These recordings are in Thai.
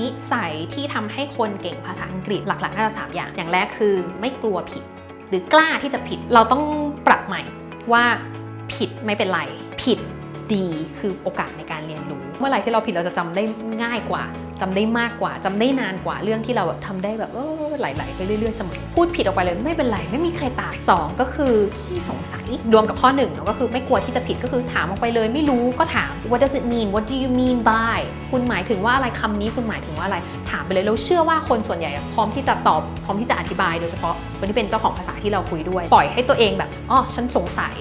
นิสัยที่ทำให้คนเก่งภาษาอังกฤษหลักๆน่าจะสามอย่าง อย่างแรกคือไม่กลัวผิด หรือกล้าที่จะผิด เราต้องปรับใหม่ว่าผิดไม่เป็นไร ผิด ดีคือโอกาสในการเรียนรู้ เมื่อไหร่ที่เราผิดเราจะจำได้ง่ายกว่าจำได้มากกว่าจำได้นานกว่าเรื่องที่เราแบบทำได้แบบเออไหลๆไปเรื่อยๆเสมอพูดผิดออกไปเลยไม่เป็นไรไม่มีใครตายสองก็คือขี้สงสัยรวมกับข้อหนึ่งเนอะก็คือไม่กลัวที่จะผิดก็คือถามออกไปเลยไม่รู้ก็ถาม what does it mean what do you mean by คุณหมายถึงว่าอะไรคำนี้คุณหมายถึงว่าอะไร ถามไปเลยเราเชื่อว่าคนส่วนใหญ่พร้อมที่จะตอบพร้อมที่จะอธิบายโดยเฉพาะคนที่เป็นเจ้าของภาษาที่เราคุยด้วย ปล่อยให้ตัวเองแบบอ๋อฉันสงสัย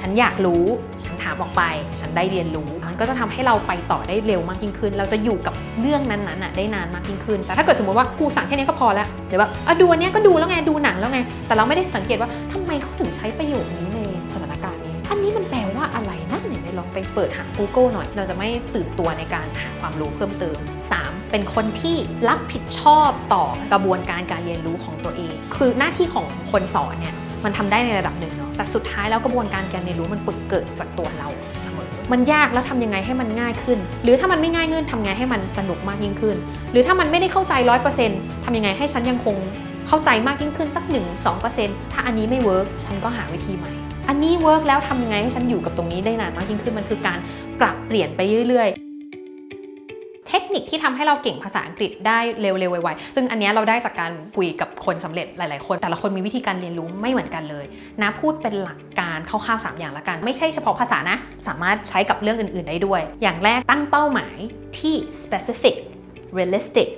ฉันอยากรู้ ฉันถามออกไป ฉันได้เรียนรู้ มันก็จะทำให้เราไปต่อได้เร็วมากยิ่งขึ้น เราจะอยู่กับเรื่องนั้นๆน่ะได้นานมากยิ่งขึ้น แต่ถ้าเกิดสมมติว่ากูสั่งแค่นี้ก็พอแล้วหรือว่าอะดูอันนี้ก็ดูแล้วไง ดูหนังแล้วไง แต่เราไม่ได้สังเกตว่าทำไมเขาถึงใช้ประโยคนี้ในสถานการณ์นี้ อันนี้มันแปลว่าอะไรนะไหนๆลองไปเปิดหา Google หน่อย เราจะไม่ตื่นตัวในการหาความรู้เพิ่มเติม 3. เป็นคนที่รับผิดชอบต่อกระบวนการการเรียนรู้ของตัวเอง คือหน้าที่ของคนสอนเนี่ย มันทำได้ในระดับหนึ่งเนาะแต่สุดท้ายแล้วกระบวนการการเรียนรู้มันเกิดจากตัวเราเสมอมันยากแล้วทำยังไงให้มันง่ายขึ้น หรือถ้ามันไม่ง่ายขึ้นทำไงให้มันสนุกมากยิ่งขึ้น หรือถ้ามันไม่ได้เข้าใจ100%ทำยังไงให้ฉันยังคงเข้าใจมากยิ่งขึ้นสัก 1-2%ถ้าอันนี้ไม่เวิร์กฉันก็หาวิธีใหม่ อันนี้เวิร์กแล้วทำยังไงให้ฉันอยู่กับตรงนี้ได้นานมากยิ่งขึ้นมันคือการปรับเปลี่ยนไปเรื่อยๆเทค นิคที่ทำให้เราเก่งภาษาอังกฤษได้เร็วๆไวๆซึ่งอันนี้เราได้จากการคุยกับคนสำเร็จหลายๆคน แต่ละคนมีวิธีการเรียนรู้ไม่เหมือนกันเลยนะพูดเป็นหลักการคร่าวๆ3อย่างละกัน ไม่ใช่เฉพาะภาษานะ สามารถใช้กับเรื่องอื่นๆได้ด้วย อย่างแรกตั้งเป้าหมายที่ specific realistic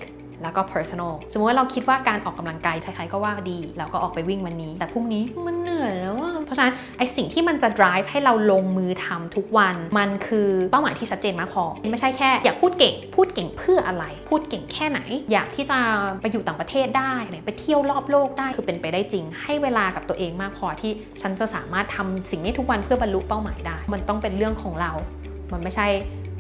แล้วก็ personal สมมติว่าเราคิดว่าการออกกำลังกายใครๆก็ว่าดี เราก็ออกไปวิ่งวันนี้ แต่พรุ่งนี้มันเหนื่อยแล้ว เพราะฉะนั้นไอสิ่งที่มันจะ drive ให้เราลงมือทำทุกวัน มันคือเป้าหมายที่ชัดเจนมากพอ ไม่ใช่แค่อยากพูดเก่ง พูดเก่งเพื่ออะไร พูดเก่งแค่ไหน อยากที่จะไปอยู่ต่างประเทศได้ไปเที่ยวรอบโลกได้คือเป็นไปได้จริง ให้เวลากับตัวเองมากพอที่ฉันจะสามารถทำสิ่งนี้ทุกวันเพื่อบรรลุเป้าหมายได้ มันต้องเป็นเรื่องของเรา มันไม่ใช่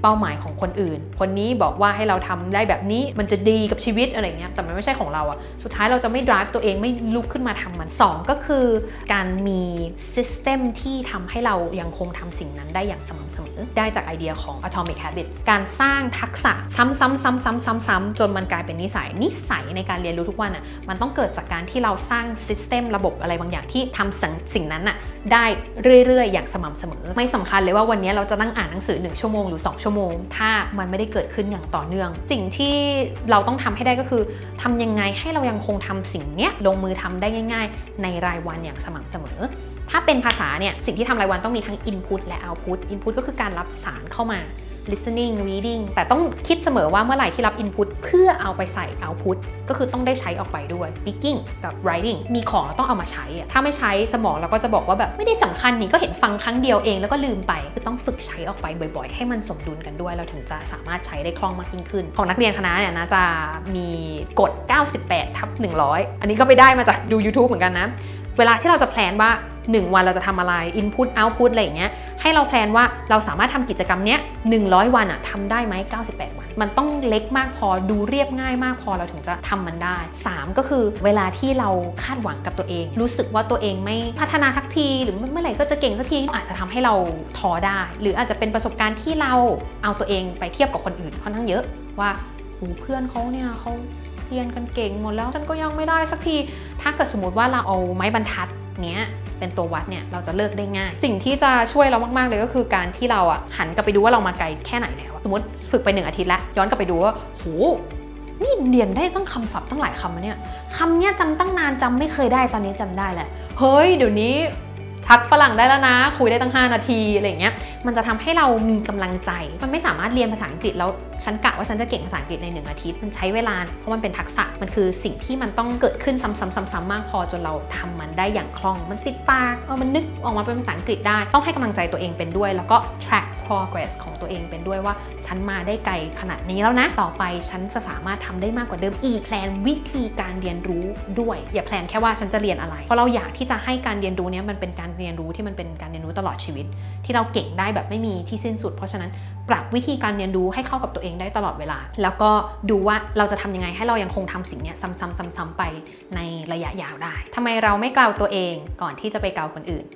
เป้าหมายของคนอื่น คนนี้บอกว่าให้เราทำได้แบบนี้มันจะดีกับชีวิตอะไรเงี้ยแต่มันไม่ใช่ของเราอะสุดท้ายเราจะไม่ drive ตัวเองไม่ลุกขึ้นมาทำมัน 2 ก็คือการมี system ที่ทำให้เรายังคงทำสิ่งนั้นได้อย่างสม่ำเสมอ ได้จากไอเดียของ atomic habits การสร้างทักษะซ้ำๆๆๆๆๆ จนมันกลายเป็นนิสัยนิสัยในการเรียนรู้ทุกวันอะมันต้องเกิดจากการที่เราสร้าง system ระบบอะไรบางอย่างที่ทำสิ่งสิ่งนั้นอะได้เรื่อยๆ อย่างสม่ำเสมอ ไม่สำคัญเลยว่าวันนี้เราจะนั่งอ่านหนังสือ 1 ชั่วโมงหรือ2ชั่วโมง ถ้ามันไม่ได้เกิดขึ้นอย่างต่อเนื่อง สิ่งที่เราต้องทำให้ได้ก็คือทำยังไงให้เรายังคงทำสิ่งเนี้ยลงมือทำได้ง่าย ๆ ในรายวันอย่างสม่ำเสมอถ้าเป็นภาษาเนี่ยสิ่งที่ทำรายวันต้องมีทั้ง input และ output input ก็คือการรับสารเข้ามา listening reading แต่ต้องคิดเสมอว่าเมื่อไหร่ที่รับ input เพื่อเอาไปใส่ output ก็คือต้องได้ใช้ออกไปด้วย speaking กับ writing มีของเราต้องเอามาใช้ ถ้าไม่ใช้สมองเราก็จะบอกว่าแบบไม่ได้สำคัญนี่ก็เห็นฟังครั้งเดียวเองแล้วก็ลืมไป คือต้องฝึกใช้ออกไปบ่อยๆ ให้มันสมดุลกันด้วย เราถึงจะสามารถใช้ได้คล่องมากยิ่งขึ้น ของนักเรียนคณะเนี่ยนะจะมีกฎ 98ทับ100 อันนี้ก็ไปได้มาจากดู YouTube เหมือนกันนะ เวลาที่เราจะแพลนว่า 1 วันเราจะทำอะไร Input Output อะไรอย่างเงี้ยให้เราแพลนว่าเราสามารถทำกิจกรรมเนี้ย100 วันอะทำได้ไหม98 วัน มันต้องเล็กมากพอดูเรียบง่ายมากพอเราถึงจะทำมันได้ 3 ก็คือเวลาที่เราคาดหวังกับตัวเอง รู้สึกว่าตัวเองไม่พัฒนาทักที หรือเมื่อไหร่ก็จะเก่งสักทีอาจจะทำให้เราท้อได้ หรืออาจจะเป็นประสบการณ์ที่เราเอาตัวเองไปเทียบกับคนอื่นค่อนข้างเยอะว่าโอ้เพื่อนเขาเนี่ยเขาเรียนกันเก่งหมดแล้วฉันก็ยังไม่ได้สักที ถ้าเกิดสมมติว่าเราเอาไม้บรรทัดเนี้ย เป็นตัววัดเนี่ยเราจะเลิกได้ง่าย สิ่งที่จะช่วยเรามากๆเลยก็คือการที่เราอะหันกลับไปดูว่าเรามาไกลแค่ไหนแล้วสมมติฝึกไปหนึ่งอาทิตย์แล้วย้อนกลับไปดูว่าโหนี่เรียนได้ตั้งคำศัพท์ตั้งหลายคำเนี่ยคำเนี้ยจำตั้งนานจำไม่เคยได้ตอนนี้จำได้แหละเฮ้ยเดี๋ยวนี้ ทักฝรั่งได้แล้วนะ คุยได้ตั้ง 5 นาทีอะไรเงี้ยมันจะทำให้เรามีกำลังใจ มันไม่สามารถเรียนภาษาอังกฤษแล้วฉันกะว่าฉันจะเก่งภาษาอังกฤษในหนึ่งอาทิตย์มันใช้เวลาเพราะมันเป็นทักษะมันคือสิ่งที่มันต้องเกิดขึ้นซ้ำๆๆๆมากพอจนเราทำมันได้อย่างคล่องมันติดปากเออมันนึกออกมาเป็นภาษาอังกฤษได้ต้องให้กำลังใจตัวเองเป็นด้วย แล้วก็ track progress ของตัวเองเป็นด้วยว่า ฉันมาได้ไกลขนาดนี้แล้วนะ ต่อไปฉันจะสามารถทำได้มากกว่าเดิมอีกแพลนวิธีการเรียนรู้ด้วย อย่าแพลนแค่ว่าฉันจะเรียนอะไรเพราะเราอยากที่จะให้การเรียนรู้นี้มันเป็นการเรียนรู้ที่มันเป็นการเรียนรู้ตลอดชีวิต ที่เราเก่งได้แบบไม่มีที่สิ้นสุด เพราะฉะนั้นปรับวิธีการเรียนรู้ให้เข้ากับตัวเองได้ตลอดเวลา แล้วก็ดูว่าเราจะทำยังไงให้เรายังคงทำสิ่งนี้ซ้ำๆๆๆไปในระยะยาวได้ทำไมเราไม่กล่าวตัวเองก่อนที่จะไปกล่าวคนอื่น